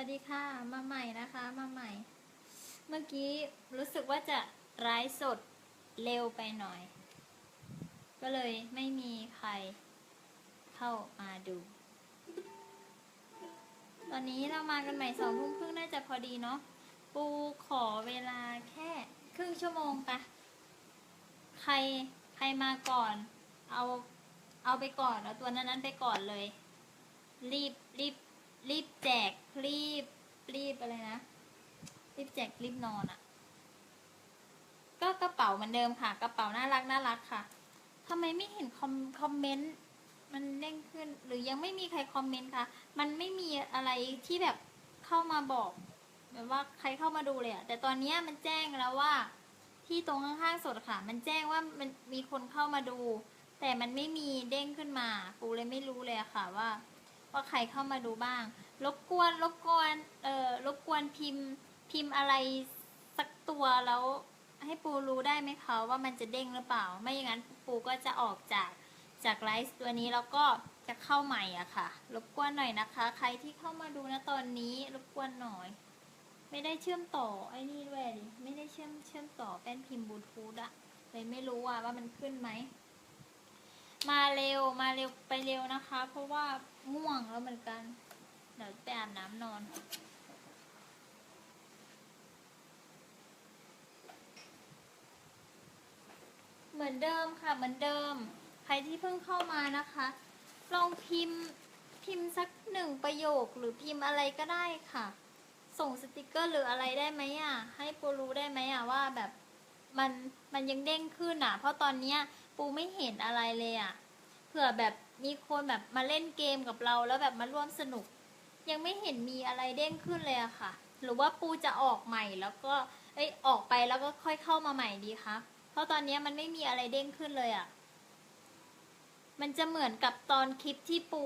วัสดีค่ะ มาใหม่นะคะ มาใหม่ เมื่อกี้รู้สึกว่าจะไร้สดเร็วไปหน่อย ก็เลยไม่มีใครเข้ามาดู ตอนนี้เรามากันใหม่สองทุ่มครึ่งน่าจะพอดีเนาะ ปูขอเวลาแค่ครึ่งชั่วโมงปะใครใครมาก่อน เอาเอาไปก่อน เอาตัวนั้นนั้นๆไปก่อนเลย รีบรีบ รีบแจกรีบรีบอะไรนะรีบแจกรีบนอนอะ่ะ ก็กระเป๋าเหมือนเดิมค่ะ กระเป๋าน่ารักน่ารักค่ะทำไมไม่เห็นคอมคอมเมนต์มันเด้งขึ้น หรือยังไม่มีใครคอมเมนต์คะมันไม่มีอะไรที่แบบเข้ามาบอกแบบว่าใครเข้ามาดูเลยอะแต่ตอนเนี้ยมันแจ้งแล้วว่า ที่ตรงข้างๆสดค่ะ มันแจ้งว่ามันมีคนเข้ามาดู แต่มันไม่มีเด้งขึ้นมา ปูเลยไม่รู้เลยอะค่ะว่า ว่าใครเข้ามาดูบ้าง รบกวนรบกวนเอ่อรบกวนพิมพ์พิมพ์อะไรสักตัวแล้วให้ปูรู้ได้ไหมคะว่ามันจะเด้งหรือเปล่า ไม่อย่างนั้นปูก็จะออกจากจากไลฟ์ตัวนี้แล้วก็จะเข้าใหม่อะค่ะ รบกวนหน่อยนะคะ ใครที่เข้ามาดูนะตอนนี้รบกวนหน่อย ไม่ได้เชื่อมต่อไอ้นี่ด้วยดิไม่ได้เชื่อมเชื่อมต่อแป้นพิมพ์บลูทูธอะเลยไม่รู้ว่าว่ามันขึ้นไหม มาเร็วมาเร็วไปเร็วนะคะ เพราะว่าง่วงแล้วเหมือนกันเดี๋ยวไปอาบน้ำนอน เหมือนเดิมค่ะเหมือนเดิม ใครที่เพิ่งเข้ามานะคะ ลองพิมพ์พิมพ์สักหนึ่งประโยคหรือพิมพ์อะไรก็ได้ค่ะ ส่งสติกเกอร์หรืออะไรได้ไหมอะ ให้โปรู้ได้ไหมอะว่าแบบมันมันยังเด้งขึ้นอะ เพราะตอนเนี้ย ปูไม่เห็นอะไรเลยอะเผื่อแบบมีคนแบบมาเล่นเกมกับเราแล้วแบบมาร่วมสนุก ยังไม่เห็นมีอะไรเด้งขึ้นเลยอะค่ะ หรือว่าปูจะออกใหม่แล้วก็เอ้ยออกไปแล้วก็ค่อยเข้ามาใหม่ดีคะเพราะตอนนี้มันไม่มีอะไรเด้งขึ้นเลยอะมันจะเหมือนกับตอนคลิปที่ปู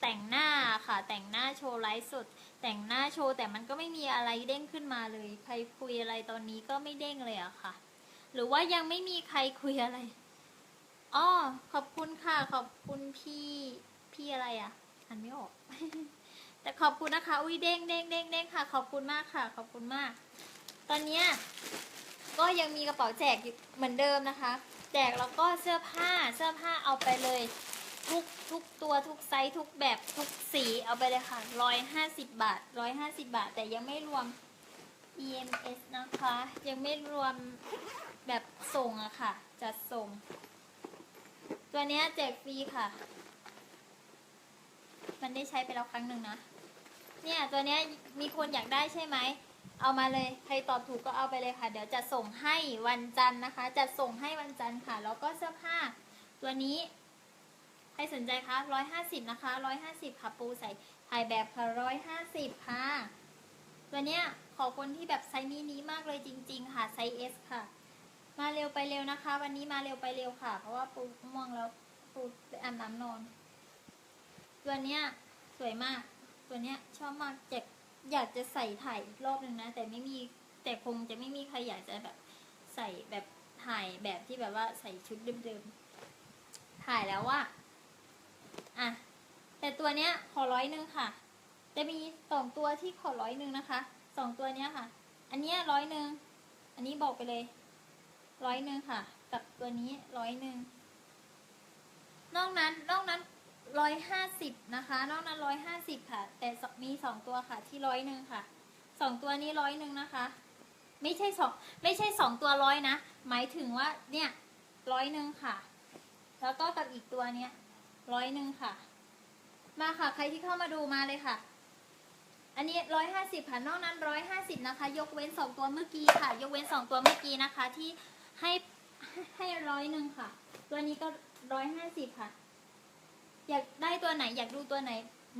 แต่งหน้าค่ะ แต่งหน้าโชว์ไลฟ์สด แต่งหน้าโชว์แต่มันก็ไม่มีอะไรเด้งขึ้นมาเลย ใครคุยอะไรตอนนี้ก็ไม่เด้งเลยอะค่ะ หรือว่ายังไม่มีใครคุยอะไรอ๋อขอบคุณค่ะ ขอบคุณพี่ พี่อะไรอะ่ะอ่านไม่ออก แต่ขอบคุณนะคะ อุ้ยเด้งเด้งเด้งเด้งค่ะ ขอบคุณมากค่ะ ขอบคุณมาก ตอนเนี้ยก็ยังมีกระเป๋าแจกเหมือนเดิมนะคะ แจกแล้วก็เสื้อผ้า เสื้อผ้าเอาไปเลย ทุกทุกตัวทุกไซส์ทุกแบบทุกสีเอาไปเลยค่ะร้อยห้าสิบบาทร้อยห้าสิบบาท แต่ยังไม่รวม EMS นะคะ ยังไม่รวม แบบส่งอะค่ะ จัดส่ง ตัวเนี้ยแจกฟรีค่ะ มันได้ใช้ไปแล้วครั้งหนึ่งนะ เนี่ยตัวเนี้ยมีคนอยากได้ใช่ไหม เอามาเลย ใครตอบถูกก็เอาไปเลยค่ะ เดี๋ยวจะส่งให้วันจันทร์นะคะจะส่งให้วันจันทร์ค่ะ แล้วก็เสื้อผ้า ตัวนี้ใครสนใจคะร้อยห้าสิบนะคะร้อยห้าสิบค่ะปูใส่ถ่ายแบบค่ะร้อยห้าสิบค่ะ ตัวเนี้ยขอคนที่แบบไซส์มินิมากเลยจริง ๆ ค่ะ ไซส์ S ค่ะ มาเร็วไปเร็วนะคะ วันนี้มาเร็วไปเร็วค่ะ เพราะว่าปูม่วงแล้วปูไปอาบน้ำนอน ตัวเนี้ยสวยมาก ตัวเนี้ยชอบมากอยากอยากจะใส่ถ่ายอีกรอบหนึ่งนะ แต่ไม่มีแต่คงจะไม่มีใครอยากจะแบบใส่แบบถ่ายแบบที่แบบว่าใส่ชุดเดิมๆถ่ายแล้วว่าอะแต่ตัวเนี้ยขอร้อยหนึ่งค่ะ จะมีสองตัวที่ขอร้อยหนึ่งนะคะสองตัวเนี้ยค่ะ อันเนี้ยร้อยหนึ่งอันนี้บอกไปเลย ร้อยหนึ่งค่ะ กับตัวนี้ร้อยหนึ่งนอกนั้นนอกนั้นร้อยห้าสิบนะคะ นอกนั้นร้อยห้าสิบค่ะ แต่มีสองตัวค่ะที่ร้อยหนึ่งค่ะสองตัวนี้ร้อยหนึ่งนะคะ ไม่ใช่สองไม่ใช่สองตัวร้อยนะ หมายถึงว่าเนี่ยร้อยหนึ่งค่ะ แล้วก็กับอีกตัวเนี้ยร้อยหนึ่งค่ะ มาค่ะ ใครที่เข้ามาดูมาเลยค่ะ อันนี้ร้อยห้าสิบค่ะนอกนั้นร้อยห้าสิบนะคะ ยกเว้นสองตัวเมื่อกี้ค่ะ ยกเว้นสองตัวเมื่อกี้นะคะที่ ให้ให้ร้อยหนึ่งค่ะ ตัวนี้ก็ร้อยห้าสิบค่ะ อยากได้ตัวไหนอยากดูตัวไหน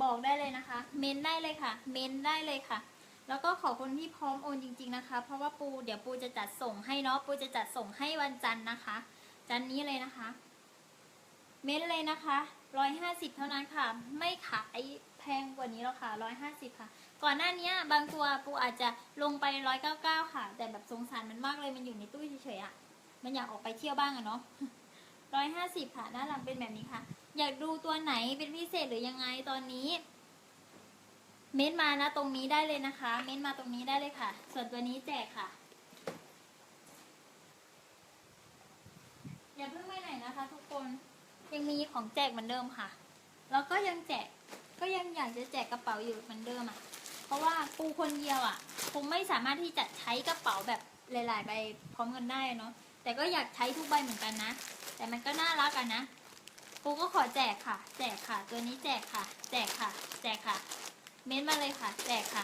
บอกได้เลยนะคะ เมนได้เลยค่ะ เมนได้เลยค่ะ แล้วก็ขอคนที่พร้อมโอนจริง ๆนะคะ เพราะว่าปูเดี๋ยวปูจะจัดส่งให้เนาะปูจะจัดส่งให้วันจันทร์นะคะ จันนี้เลยนะคะ เม้นเลยนะคะร้อยห้าสิบเท่านั้นค่ะ ไม่ขายแพงกว่านี้แล้วค่ะร้อยห้าสิบค่ะ ก่อนหน้านี้บางตัวปูอาจจะลงไปร้อยเก้าเก้าค่ะ แต่แบบสงสารมันมากเลยมันอยู่ในตู้เฉยๆอะ มันอยากออกไปเที่ยวบ้างอะเนาะร้อยห้าสิบค่ะหน้าหลังเป็นแบบนี้ค่ะ อยากดูตัวไหนเป็นพิเศษหรือยังไงตอนนี้ เม้นมานะตรงนี้ได้เลยนะคะ เม้นมาตรงนี้ได้เลยค่ะ ส่วนตัวนี้แจกค่ะ อย่าเพิ่งไปไหนนะคะ ทุกคนยังมีของแจกเหมือนเดิมค่ะ แล้วก็ยังแจกก็ยังอยากจะแจกกระเป๋าอยู่เหมือนเดิมอะ เพราะว่าปูคนเดียวอะคงไม่สามารถที่จะใช้กระเป๋าแบบหลาย ๆ ใบพร้อมกันได้เนาะ แต่ก็อยากใช้ทุกใบเหมือนกันนะ แต่มันก็น่ารักอะนะปูก็ขอแจกค่ะ แจกค่ะ ตัวนี้แจกค่ะ แจกค่ะ แจกค่ะ เม้นมาเลยค่ะ แจกค่ะ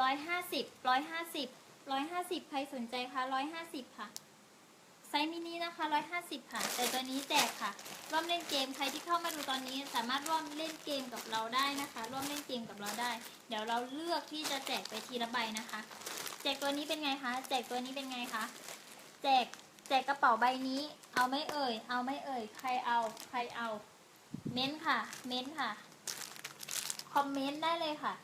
ร้อยห้าสิบร้อยห้าสิบร้อยห้าสิบใครสนใจคะร้อยห้าสิบค่ะ ไซส์มินินะคะร้อยห้าสิบค่ะ แต่ตัวนี้แจกค่ะ ร่วมเล่นเกมใครที่เข้ามาดูตอนนี้สามารถร่วมเล่นเกมกับเราได้นะคะ ร่วมเล่นเกมกับเราได้ เดี๋ยวเราเลือกที่จะแจกไปทีละใบนะคะ แจกตัวนี้เป็นไงคะแจกตัวนี้เป็นไงคะแจกแจกกระเป๋าใบนี้ เอาไม่เอ่ย เอาไม่เอ่ย ใครเอา ใครเอา เม้นค่ะ เม้นค่ะ คอมเมนต์ได้เลยค่ะ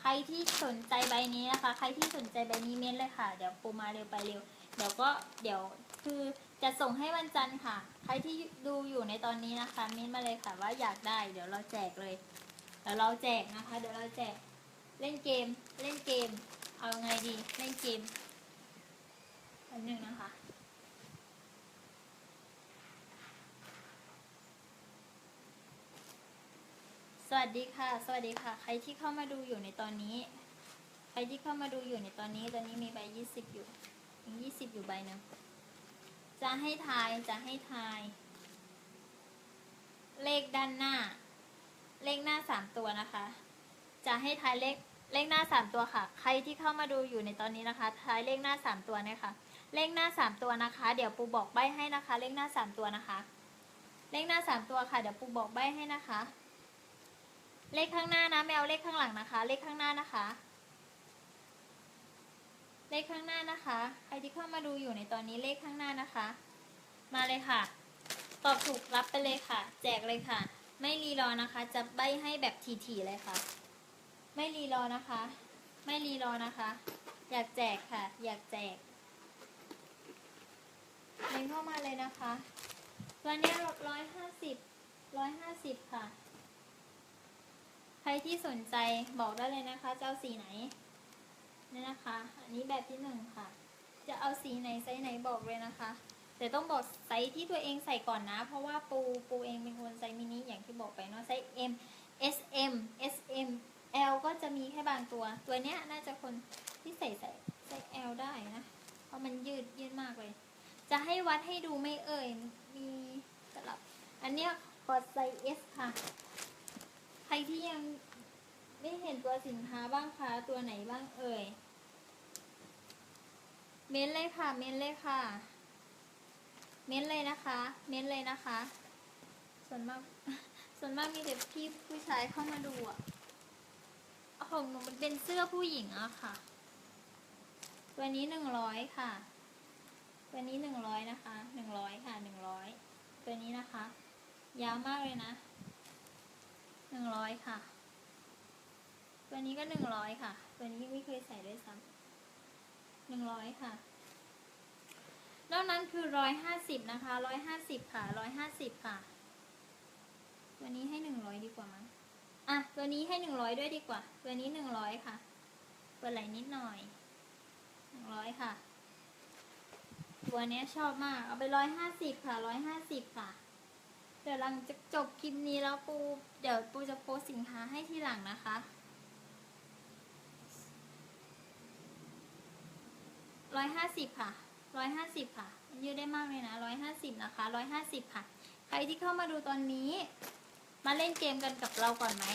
ใครที่สนใจใบนี้นะคะ ใครที่สนใจใบนี้เม้นเลยค่ะ เดี๋ยวปูมาเร็วไปเร็ว เดี๋ยวก็เดี๋ยวคือจะส่งให้วันจันทร์ค่ะ ใครที่ดูอยู่ในตอนนี้นะคะ เม้นมาเลยค่ะว่าอยากได้ เดี๋ยวเราแจกเลย เดี๋ยวเราแจกนะคะ เดี๋ยวเราแจก เล่นเกม เล่นเกม เอาไงดีเล่นเกมอันหนึ่งนะคะ สวัสดีค่ะ สวัสดีค่ะ ใครที่เข้ามาดูอยู่ในตอนนี้ ใครที่เข้ามาดูอยู่ในตอนนี้ ตอนนี้มีใบยี่สิบอยู่มียี่สิบอยู่ใบหนึงจะให้ทาย จะให้ทาย เลขด้านหน้า เลขหน้าสามตัวนะคะ จะให้ทายเลข เลขหน้าสามตัวค่ะ ใครที่เข้ามาดูอยู่ในตอนนี้นะคะทายเลขหน้าสามตัวเนี่ยค่ะเลขหน้าสามตัวนะคะ เดี๋ยวปูบอกใบให้นะคะ เลขหน้าสามตัวนะคะ เลขหน้าสามตัวค่ะเดี๋ยวปูบอกใบให้นะคะ เลขข้างหน้านะไม่เอาเลขข้างหลังนะคะ เลขข้างหน้านะคะ เลขข้างหน้านะคะ ใครที่เข้ามาดูอยู่ในตอนนี้เลขข้างหน้านะคะ มาเลยค่ะ ตอบถูกรับไปเลยค่ะ แจกเลยค่ะ ไม่รีรอนะคะ จะใบให้แบบถี่ๆเลยค่ะ ไม่รีรอนะคะ ไม่รีรอนะคะ อยากแจกค่ะ อยากแจกเลงเข้ามาเลยนะคะตัวนี้ร้อยห้าสิบร้อยห้าสิบค่ะ ใครที่สนใจบอกได้เลยนะคะ จะเอาสีไหนนี่นะคะ อันนี้แบบที่หนึ่งค่ะ จะเอาสีไหนไซส์ไหนบอกเลยนะคะ แต่ต้องบอกไซส์ที่ตัวเองใส่ก่อนนะ เพราะว่าปูปูเองเป็นคนไซส์มินิอย่างที่บอกไปเนาะไซส์ M S M S M L ก็จะมีแค่บางตัว ตัวเนี้ยน่าจะคนที่ใส่ใส่ไซส์ L ได้นะ เพราะมันยืดยืดมากเลย จะให้วัดให้ดูไม่เอ่ย มีสลับ อันเนี้ยขอไซส์ S ค่ะ ใครที่ยังไม่เห็นตัวสินค้าบ้างคะ ตัวไหนบ้างเอ่ย เม้นเลยค่ะ เม้นเลยค่ะ เม้นเลยนะคะ เม้นเลยนะคะ ส่วนมาก ส่วนมากมีแต่พี่ผู้ชายเข้ามาดูอะ ของหนูมันเป็นเสื้อผู้หญิงอะค่ะ ตัวนี้หนึ่งร้อยค่ะ ตัวนี้หนึ่งร้อยนะคะหนึ่งร้อยค่ะหนึ่งร้อยตัวนี้นะคะ ยาวมากเลยนะหนึ่งร้อยค่ะ ตัวนี้ก็หนึ่งร้อยค่ะ ตัวนี้ไม่เคยใส่ด้วยซ้ำหนึ่งร้อยค่ะนอกนั้นคือร้อยห้าสิบนะคะร้อยห้าสิบค่ะร้อยห้าสิบค่ะ ตัวนี้ให้หนึ่งร้อยดีกว่ามั้ง อะ ตัวนี้ให้หนึ่งร้อยด้วยดีกว่า ตัวนี้หนึ่งร้อยค่ะ เปิดไหลนิดหน่อยหนึ่งร้อยค่ะ ตัวนี้ชอบมาก เอาไปร้อยห้าสิบค่ะร้อยห้าสิบค่ะ เดี๋ยวหลังจากจบคลิปนี้แล้วปู เดี๋ยวปูจะโพสสินค้าให้ทีหลังนะคะร้อยห้าสิบค่ะร้อยห้าสิบค่ะมันยืดได้มากเลยนะร้อยห้าสิบนะคะร้อยห้าสิบค่ะ ใครที่เข้ามาดูตอนนี้ มาเล่นเกมกันกับเราก่อนไหม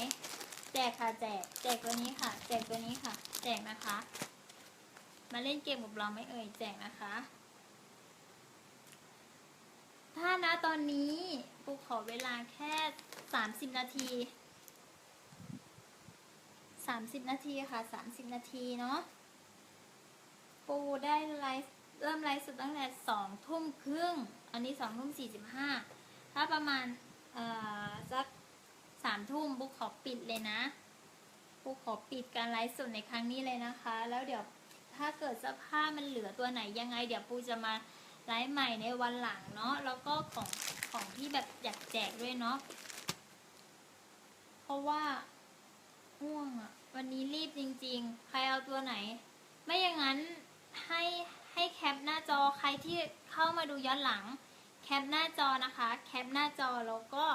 แจกค่ะแจก แจกตัวนี้ค่ะ แจกตัวนี้ค่ะ แจกนะคะ มาเล่นเกมกับเราไหม่เอ่ย แจกนะคะ ถ้านะตอนนี้ปูขอเวลาแค่สามสิบนาทีสามสิบนาทีค่ะสามสิบนาทีเนาะ ปูได้ไลฟ์เริ่มไลฟ์สดตั้งแต่สองทุ่มครึ่ง อันนี้สองทุ่มสี่สิบห้าถ้าประมาณ เอ่อสัก สามทุ่มปูขอปิดเลยนะปูขอปิดการไลฟ์สดในครั้งนี้เลยนะคะ แล้วเดี๋ยวถ้าเกิดเสื้อผ้ามันเหลือตัวไหนยังไง เดี๋ยวปูจะมาไลฟ์ใหม่ในวันหลังเนาะแล้วก็ของของที่แบบอยากแจกด้วยเนาะเพราะว่าห่วงอะวันนี้รีบจริง ๆ ใครเอาตัวไหน ไม่อย่างนั้นให้ให้แคปหน้าจอใครที่เข้ามาดูย้อนหลัง แคปหน้าจอนะคะ แคปหน้าจอแล้วก็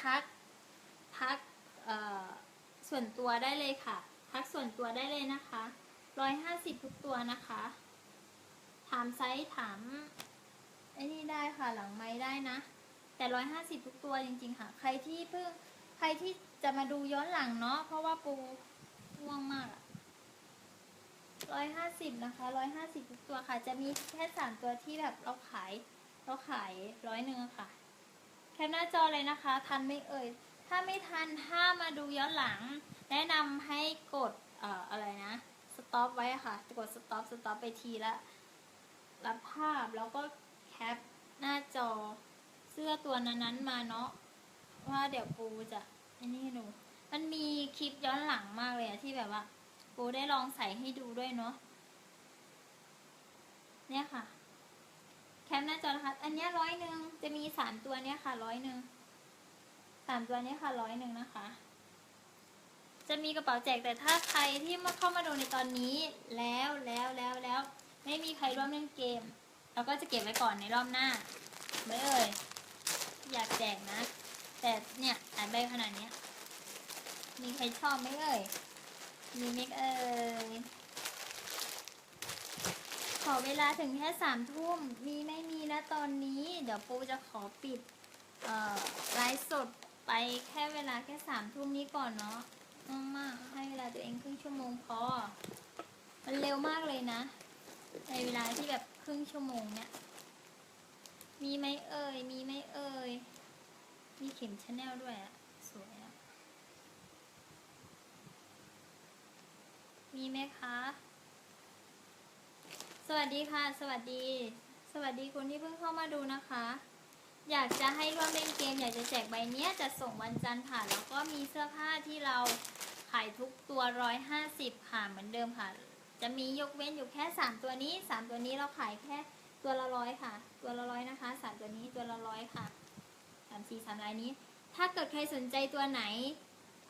ทัก ทักส่วนตัวได้เลยค่ะ ทักส่วนตัวได้เลยนะคะร้อยห้าสิบทุกตัวนะคะ ถามไซส์ถามไอ้นี่ได้ค่ะหลังไม้ได้นะ แต่ร้อยห้าสิบทุกตัวจริง ๆ ค่ะ ใครที่เพิ่งใครที่จะมาดูย้อนหลังเนาะเพราะว่าปูง่วงมากอะร้อยห้าสิบนะคะร้อยห้าสิบทุกตัวค่ะ จะมีแค่สามตัวที่แบบเราขายเราขายร้อยหนึ่งค่ะ แคปหน้าจอเลยนะคะ ทันไม่เอ่ย ถ้าไม่ทันถ้ามาดูย้อนหลัง แนะนำให้กดเอ่ออะไรนะสต็อปไว้ค่ะ กดสต็อปสต็อปไปทีละรับภาพแล้วก็แคปหน้าจอเสื้อตัวนั้นๆมาเนาะว่าเดี๋ยวปูจะไอันนี้ให้ดูมันมีคลิปย้อนหลังมากเลยอะที่แบบว่า ปูได้ลองใส่ให้ดูด้วยเนาะเนี่ยค่ะ แคปหน้าจอนะคะอันนี้ร้อยหนึ่งจะมีสามตัวเนี้ยค่ะร้อยหนึ่ง สามตัวนี้ค่ะร้อยหนึ่งนะคะ จะมีกระเป๋าแจกแต่ถ้าใครที่มาเข้ามาดูในตอนนี้แล้วแล้วแล้วแล้วไม่มีใครร่วมเล่นเกมเราก็จะเก็บไว้ก่อนในรอบหน้าไม่เอ่ยอยากแจกนะ แต่เนี่ยอ่านใบขนาดนี้มีใครชอบไหมเอ่ยมีไหมเอ่ยขอเวลาถึงแค่สามทุ่ม มีไม่มีนะตอนนี้ เดี๋ยวปูจะขอปิดไลฟ์สด ไปแค่เวลาแค่สามทุ่มนี้ก่อนเนาะมากๆให้เวลาตัวเองครึ่งชั่วโมงพอ มันเร็วมากเลยนะ ในเวลาที่แบบครึ่งชั่วโมงเนี่ย มีไหมเอ่ย มีไหมเอ่ย มีเข็มชาแนลด้วยอะสวยอะมีไหมคะ สวัสดีค่ะ สวัสดี สวัสดีคนที่เพิ่งเข้ามาดูนะคะ อยากจะให้ร่วมเล่นเกม อยากจะแจกใบเนี้ยจะส่งวันจันทร์ค่ะแล้วก็มีเสื้อผ้าที่เราขายทุกตัวร้อยห้าสิบค่ะเหมือนเดิมค่ะ จะมียกเว้นอยู่แค่สามตัวนี้สามตัวนี้เราขายแค่ตัวละร้อยค่ะ ตัวละร้อยนะคะสามตัวนี้ตัวละร้อยค่ะสามสี่สามลายนี้ ถ้าเกิดใครสนใจตัวไหน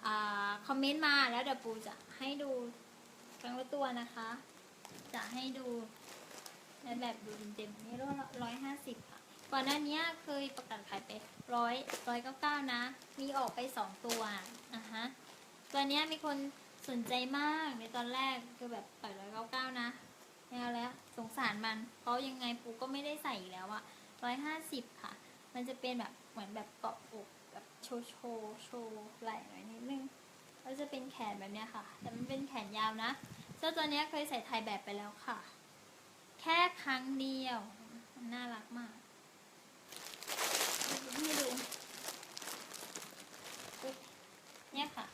อาคอมเมนต์มาแล้วเดี๋ยวปูจะให้ดูครั้งละตัวนะคะ จะให้ดูในแบบดูเต็มๆนี่ร้อยห้าสิบค่ะ ก่อนหน้านี้เคยประกาศขายไปร้อยร้อยเก้าเก้านะ มีออกไปสองตัวอะฮะตัวเนี้ยมีคนสนใจมากในตอนแรกคือแบบปล่อยร้อยเก้าเก้านะไม่เอาแล้วสงสารมัน เพราะยังไงปูก็ไม่ได้ใส่อีกแล้วอะร้อยห้าสิบค่ะ มันจะเป็นแบบเหมือนแบบเกาะอกแบบโชว์โชว์โชว์ไหล่หน่อยนิดนึงแล้วจะเป็นแขนแบบเนี้ยค่ะ แต่มันเป็นแขนยาวนะ เจ้าตัวเนี้ยเคยใส่ถ่ายแบบไปแล้วค่ะ แค่ครั้งเดียว มันน่ารักมาก ให้ดูปุ๊บเนี่ยค่ะ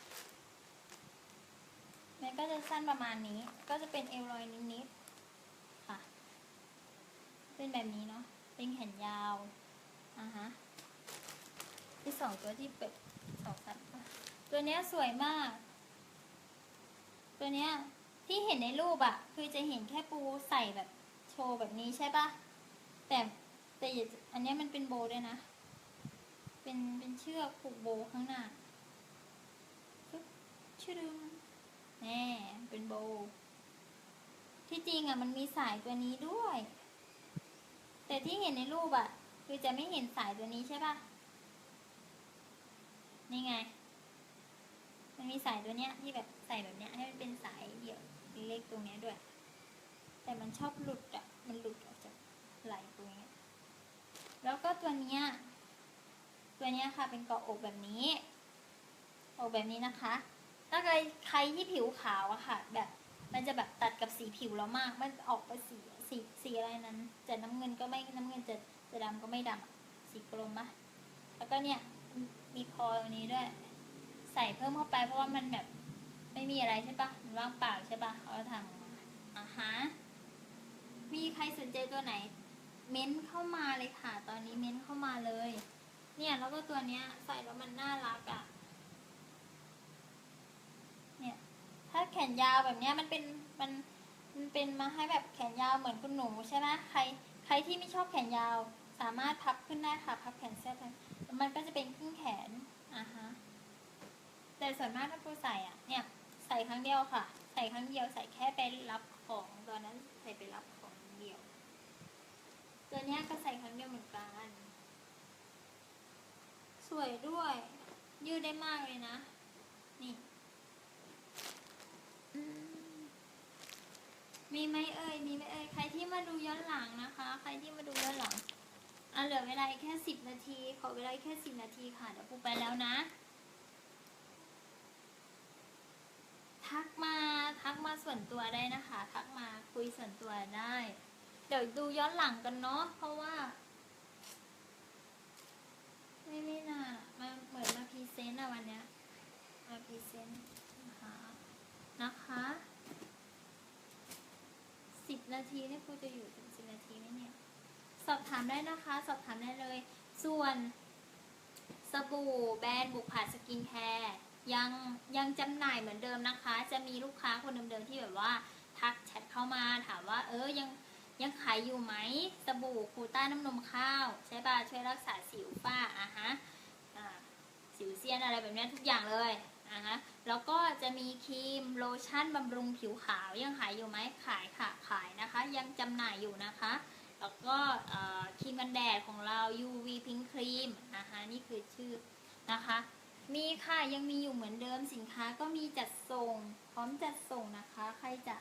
มันก็จะ สั้นประมาณนี้ ก็จะเป็นเอวลอยนิดๆค่ะ เป็นแบบนี้เนาะ เป็นแขนยาวอ่าฮะที่สองตัวที่เป็ดสองสันตัวเนี้ยสวยมาก ตัวเนี้ยที่เห็นในรูปอะคือจะเห็นแค่ปูใส่แบบโชว์แบบนี้ใช่ปะแต่แต่อย่าอันเนี้ยมันเป็นโบด้วยนะ เป็นเป็นเชือกผูกโบข้างหน้าปึ๊บชึดึง แน่เป็นโบ ที่จริงอะมันมีสายตัวนี้ด้วย แต่ที่เห็นในรูปอะ คือจะไม่เห็นสายตัวนี้ใช่ปะนี่ไง มันมีสายตัวเนี้ยที่แบบใส่แบบเนี้ยให้มันเป็นสายเดี่ยวเล็กตรงเนี้ยด้วย แต่มันชอบหลุดอะ มันหลุดออกจากไหลตรงเนี้ยแล้วก็ตัวเนี้ย ตัวเนี้ยค่ะเป็นเกาะอกแบบนี้ อกแบบนี้นะคะ ถ้าใครใครที่ผิวขาวอะค่ะ แบบมันจะแบบตัดกับสีผิวเรามาก มันออกไปสีสีสีอะไรนั้น จะน้ำเงินก็ไม่น้ำเงินจะจะดำก็ไม่ดำอะสีกลมปะแล้วก็เนี่ยมีคอตรงนี้ด้วย ใส่เพิ่มเข้าไปเพราะว่ามันแบบไม่มีอะไรใช่ปะมันว่างเปล่าใช่ปะเขาทำออกมาอะฮะมีใครสนใจตัวไหน เม้นเข้ามาเลยค่ะ ตอนนี้เม้นเข้ามาเลย เนี่ยแล้วก็ตัวเนี้ยใส่แล้วมันน่ารักอะ่ะ เนี่ย ถ้าแข นยาวแบบเนี้ยมันเป็นมันมันเป็นมาให้แบบแขนยาวเหมือนคุณหนูใช่ไหมใครใครที่ไม่ชอบแขนยาว สามารถพับขึ้นได้ค่ะพับแขนเสื้อไปมันก็จะเป็นครึ่งแขนอะฮะแต่ส่วนมากถ้าปูใส่อะเนี่ยใส่ครั้งเดียวค่ะ ใส่ครั้งเดียวใส่แค่ไปรับของตอนนั้นใส่ไปรับของเดียว ตัวเนี้ยก็ใส่ครั้งเดียวเหมือนกัน สวยด้วย ยืดได้มากเลยนะ นี่ มีไหมเอ่ย มีไหมเอ่ย ใครที่มาดูย้อนหลังนะคะ ใครที่มาดูย้อนหลังอะเหลือเวลาแค่สิบนาที ขอเวลาแค่สิบนาทีค่ะ เดี๋ยวปูไปแล้วนะ ทักมา ทักมาส่วนตัวได้นะคะ ทักมาคุยส่วนตัวได้ เดี๋ยวดูย้อนหลังกันเนาะ เพราะว่า ไม่ไม่นานอะมาเหมือนมาพรีเซนต์อะวันเนี้ย มาพรีเซนต์ นะคะ สิบนาทีนี่ครูจะอยู่ถึงสิบนาทีไหมเนี่ย สอบถามได้นะคะ สอบถามได้เลย ส่วนสบู่แบรนด์บุกผาสกินแคร์ยังยังจำหน่ายเหมือนเดิมนะคะ จะมีลูกค้าคนเดิมๆที่แบบว่าทักแชทเข้ามาถามว่า เออยังยังขายอยู่ไหมสบู่คูต้าน้ำนมข้าว ใช่ป่ะช่วยรักษาสิวฝ้าอะฮะสิวเซียนอะไรแบบนี้ทุกอย่างเลย อะฮะแล้วก็จะมีครีมโลชั่นบำรุงผิวขาวยังขายอยู่ไหมขายค่ะขายนะคะ ยังจำหน่ายอยู่นะคะ แล้วก็ครีมกันแดดของเรา UV Pink Cream นะคะนี่คือชื่อนะคะ มีค่ะยังมีอยู่เหมือนเดิมสินค้าก็มีจัดส่ง พร้อมจัดส่งนะคะ ใครจะ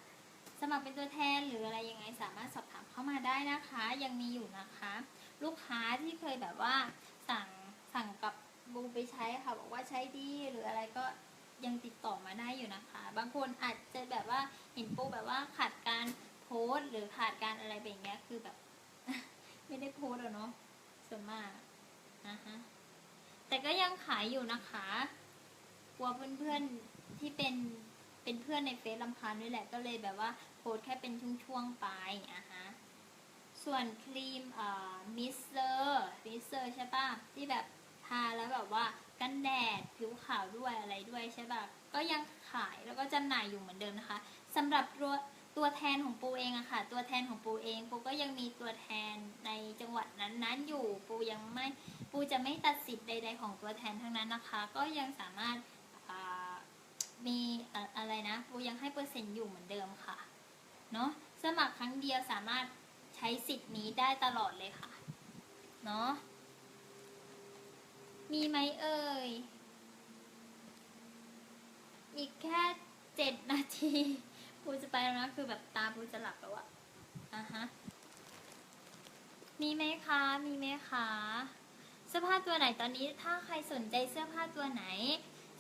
สมัครเป็นตัวแทนหรืออะไรยังไงสามารถสอบถามเข้ามาได้นะคะ ยังมีอยู่นะคะ ลูกค้าที่เคยแบบว่าสั่งสั่งกับ บูไปใช้ค่ะบอกว่าใช้ดีหรืออะไรก็ยังติดต่อมาได้อยู่นะคะ บางคนอาจจะแบบว่าเห็นปูแบบว่าขาดการโพสหรือขาดการอะไรแบบเนี้ยคือแบบ ไม่ได้โพสหรอเนาะส่วนมากนะฮะแต่ก็ยังขายอยู่นะคะกลัวเพื่อนๆที่เป็นเป็นเพื่อนในเฟซลำคาญด้วยแหละก็เลยแบบว่าโพสแค่เป็นช่วงๆไปอะฮะส่วนครีมเอ่อมิสเซอร์มิสเซอร์ใช่ปะที่แบบาแล้วแบบว่ากันแดดผิวขาวด้วยอะไรด้วยใช่ปะก็ยังขายแล้วก็จำหน่ายอยู่เหมือนเดิมนะคะสำหรับตัวตัวแทนของปูเองอะค่ะ ตัวแทนของปูเองปูก็ยังมีตัวแทนในจังหวัดนั้นๆ อยู่ปูยังไม่ปูจะไม่ตัดสิทธิ์ใด ๆ ของตัวแทนทั้งนั้นนะคะ ก็ยังสามารถมีอะไรนะปูยังให้เปอร์เซ็นต์อยู่เหมือนเดิมค่ะเนาะสมัครครั้งเดียวสามารถใช้สิทธิ์นี้ได้ตลอดเลยค่ะเนาะ มีไหมเอ่ย อีกแค่เจ็ดนาทีปูจะไปแล้วนะ คือแบบตาปูจะหลับแล้วอะอะฮะ มีไหมคะ มีไหมคะ เสื้อผ้าตัวไหนตอนนี้ ถ้าใครสนใจเสื้อผ้าตัวไหน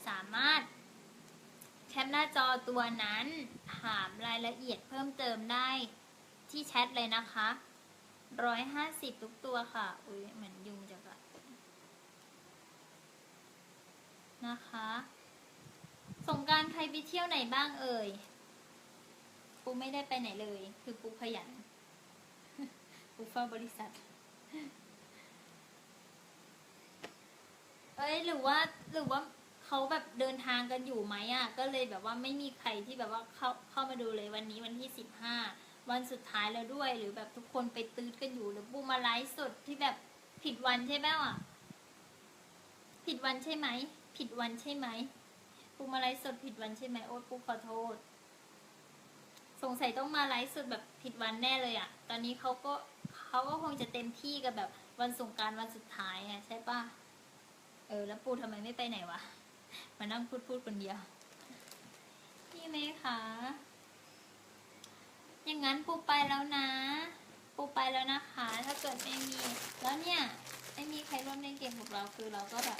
สามารถแคปหน้าจอตัวนั้น ถามรายละเอียดเพิ่มเติมได้ที่แชทเลยนะคะร้อยห้าสิบทุกตัวค่ะ อุ้ยเหมือนยุงจะกัด นะคะสงการใครไปเที่ยวไหนบ้างเอ่ย ปูไม่ได้ไปไหนเลย คือปูขยัน ปูเฝ้าบริษัท เอ้ยหรือว่าหรือว่าเขาแบบเดินทางกันอยู่ไหมอะ ก็เลยแบบว่าไม่มีใครที่แบบว่าเข้าเข้ามาดูเลยวันนี้วันที่สิบห้าวันสุดท้ายแล้วด้วย หรือแบบทุกคนไปตื้ดกันอยู่ หรือปูมาไลฟ์สดที่แบบผิดวันใช่ไหมอะ ผิดวันใช่ไหม ผิดวันใช่ไหมปูมาไลฟ์สดผิดวันใช่ไหมโอ๊ตปูขอโทษ สงสัยต้องมาไลฟ์สดแบบผิดวันแน่เลยอะ่ะตอนนี้เขาก็เขาก็คงจะเต็มที่กับแบบวันสงการวันสุดท้ายอะใช่ปะเออ แล้วปูทำไมไม่ไปไหนวะมานั่งพูดพูดคนเดียวพี่เมย์คะอย่างนั้นปูไปแล้วนะ ปูไปแล้วนะคะ ถ้าเกิดไม่มี แล้วเนี่ยไม่มีใครร่วมเล่นเกมกับเราคือเราก็แบบ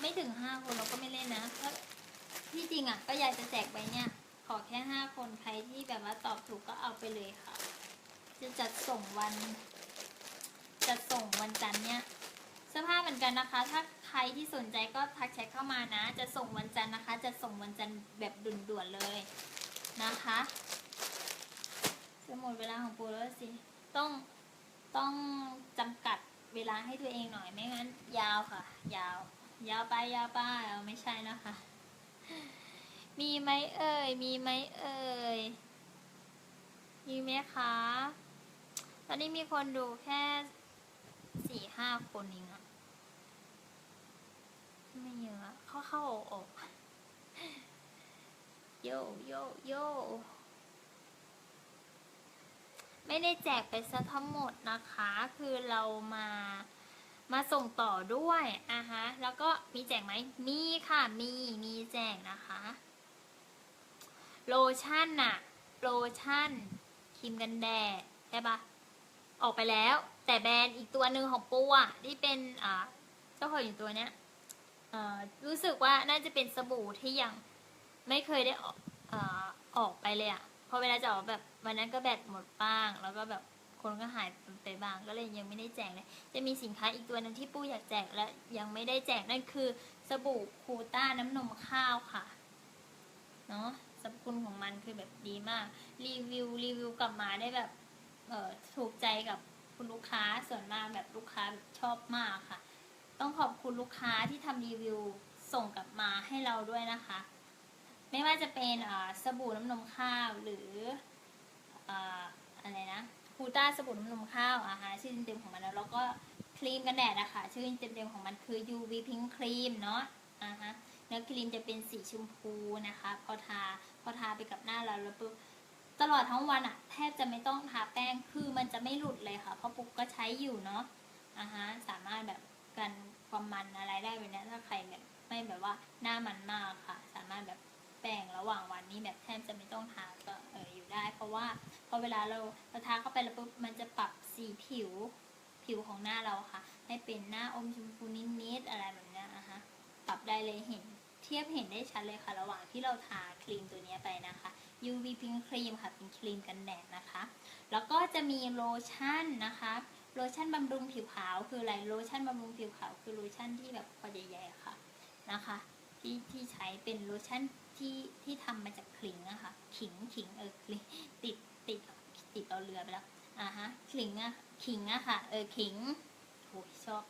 ไม่ถึงห้าคนเราก็ไม่เล่นนะเพราะที่จริงอะก็อยากจะแจกไปเนี่ย ขอแค่ห้าคนใครที่แบบว่าตอบถูกก็เอาไปเลยค่ะ จะจัดส่งวันจัดส่งวันจันทร์เนี่ยเสื้อผ้าเหมือนกันนะคะ ถ้าใครที่สนใจก็ทักแชทเข้ามานะ จะส่งวันจันทร์นะคะ จะส่งวันจันทร์แบบด่วนๆเลยนะคะจะหมดเวลาของปูแล้วสิ ต้องต้องจำกัดเวลาให้ตัวเองหน่อยไม่งั้น ยาวค่ะ ยาว ยาวไปยาวไปเอาไม่ใช่นะคะ มีไหมเอ่ย มีไหมเอ่ย มีไหมคะ ตอนนี้มีคนดูแค่สี่ห้าคนเองอะไม่เยอะเข้าเข้าออกออกโยโยโยไม่ได้แจกไปซะทั้งหมดนะคะ คือเรามา มาส่งต่อด้วยอะฮะ แล้วก็มีแจกไหม มีค่ะ มี มีแจกนะคะ โลชั่นน่ะ โลชั่นครีมกันแดดใช่ปะออกไปแล้ว แต่แบรนด์อีกตัวหนึ่งของปูอะที่เป็นอ่าเจ้าของอยู่ตัวเนี้ยเอ่อรู้สึกว่าน่าจะเป็นสบู่ที่ยังไม่เคยได้ออกอ่อออกไปเลยอะพอเวลาจะออกแบบวันนั้นก็แบตหมดบ้าง แล้วก็แบบ คนก็หายไปบางก็เลยยังไม่ได้แจกเลย จะมีสินค้าอีกตัวหนึงที่ปูอยากแจกและยังไม่ได้แจกนั่นคือสบู่คูต้าน้ำนมข้าวค่ะเนาะสรรพคุณของมันคือแบบดีมาก รีวิวรีวิวกลับมาได้แบบเออถูกใจกับคุณลูกค้าส่วนมากแบบลูกค้าแบบชอบมากค่ะ ต้องขอบคุณลูกค้าที่ทำรีวิวส่งกลับมาให้เราด้วยนะคะ ไม่ว่าจะเป็นสบู่น้ำนมข้าวหรือออะไรนะ คูต้าสบู่น้ำนมข้าวอ่าฮะชื่อเต็มๆของมันแล้วแล้วก็ครีมกันแดดนะคะชื่อเต็มๆของมันคือ UV Pink Cream เนาะอ่าฮะเนื้อครีมจะเป็นสีชมพูนะคะ พอทาพอทาไปกับหน้าเราแล้วปุ๊บตลอดทั้งวันอะแทบจะไม่ต้องทาแป้งคือมันจะไม่หลุดเลยค่ะเพราะปุ๊กก็ใช้อยู่เนาะอ่าฮะสามารถแบบกันความมันอะไรได้แบบนี้ถ้าใครแบบไม่แบบว่าหน้ามันมากค่ะ สามารถแบบแป้งระหว่างวันนี้แบบแทบจะไม่ต้องทาก็ ได้ เพราะว่าพอเวลาเราเราทาเข้าไปแล้วปุ๊บมันจะปรับสีผิวผิวของหน้าเราค่ะ ให้เป็นหน้าอมชมพูนิดๆอะไรแบบนี้ยอะฮะปรับได้เลยเห็นเทียบเห็นได้ชัดเลยค่ะ ระหว่างที่เราทาครีมตัวนี้ไปนะคะ UV Pink Cream ค่ะเป็นครีมกันแดดนะคะ แล้วก็จะมีโลชั่นนะคะโลชั่นบำรุงผิวขาวคืออะไรโลชั่นบำรุงผิวขาวคือโลชั่นที่แบบพอใหญ่ๆค่ะนะคะ ที่ที่ใช้เป็นโลชั่นที่ที่ทำมาจากขิงอะค่ะขิงขิงเออขิงติดติดติดเอาเรือไปแล้วอ่าฮะขิงอะขิงอะค่ะ เออขิงโอ้ยชอบ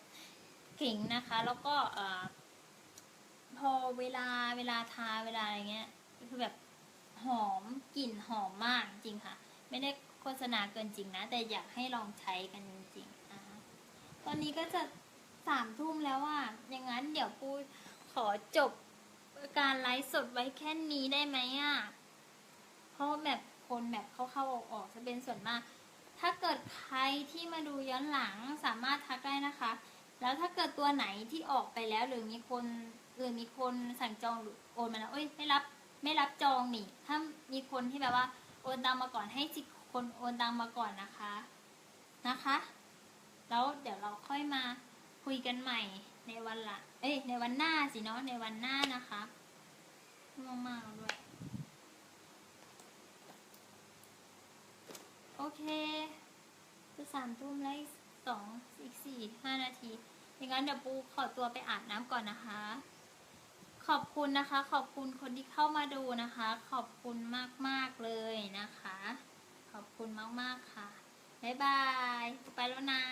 ขิงนะคะ แล้วก็เอ่อพอเวลาเวลาทาเวลาอะไรเงี้ยคือแบบหอมกลิ่นหอมมากจริงค่ะ ไม่ได้โฆษณาเกินจริงนะ แต่อยากให้ลองใช้กันจริงอ่าตอนนี้ก็จะสามทุ่มแล้วว่าอย่างนั้นเดี๋ยวปูข อจบการไลฟ์สดไว้แค่นี้ได้ไหมอะ เพราะแบบคนแบบเข้าๆออกๆจะเป็นส่วนมาก ถ้าเกิดใครที่มาดูย้อนหลังสามารถทักได้นะคะ แล้วถ้าเกิดตัวไหนที่ออกไปแล้วหรือมีคนหรือมีคนสั่งจองหรือโอนมาแล้วเอ้ยไม่รับไม่รับจองนี่ ถ้ามีคนที่แบบว่าโอนตังมาก่อนให้สิคนโอนตังมาก่อนนะคะนะคะ แล้วเดี๋ยวเราค่อยมาคุยกันใหม่ ในวันละ เอ้ย ในวันหน้าสิเนาะ ในวันหน้านะคะง่วงมากแล้วด้วย โอเคจะสามทุ่มแล้วสองอีกสี่ห้านาทีอย่างนั้นเดี๋ยวปูขอตัวไปอาบน้ำก่อนนะคะ ขอบคุณนะคะ ขอบคุณคนที่เข้ามาดูนะคะ ขอบคุณมากๆเลยนะคะ ขอบคุณมากๆค่ะ บ๊ายบาย ไปแล้วนะ